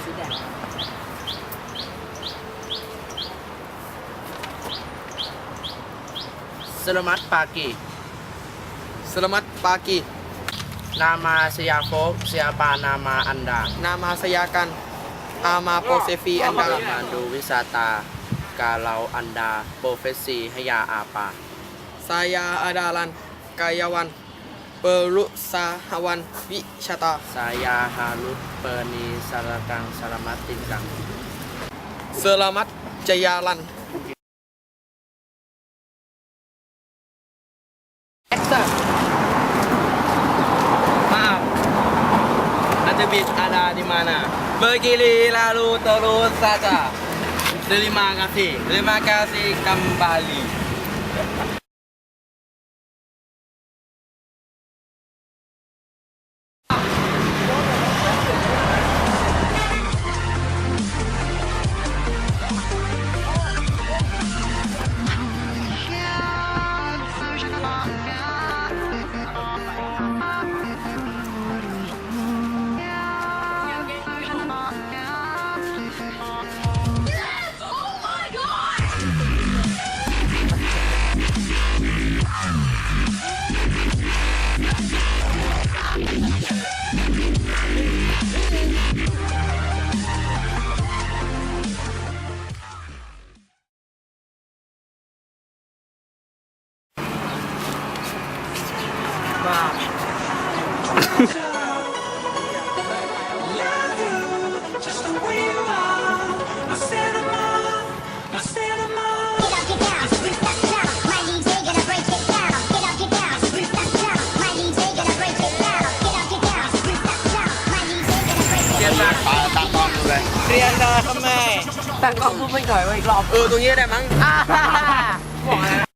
sudah Selamat pagi Selamat pagi Nama saya Fok Siapa nama Anda? Nama saya kan Ama Posevi oh, Anda Madu wisata Kalau Anda profesi hanya apa? Saya adalah Karyawan karyawan perusahaan wisata. Saya Halut Peni Sarakang Selamat Tingkang. Selamat jalan. Maaf. Bis ada di mana? Begini lalu terus saja. Terima kasih. Terima kasih kembali. walk down. เรียนมาตากล้องเลยเรียนมาทำไม แต่ก็พูดไม่ถอยไว้อีกรอบ เออตรงนี้ได้มั้ง บอกอะไรนะ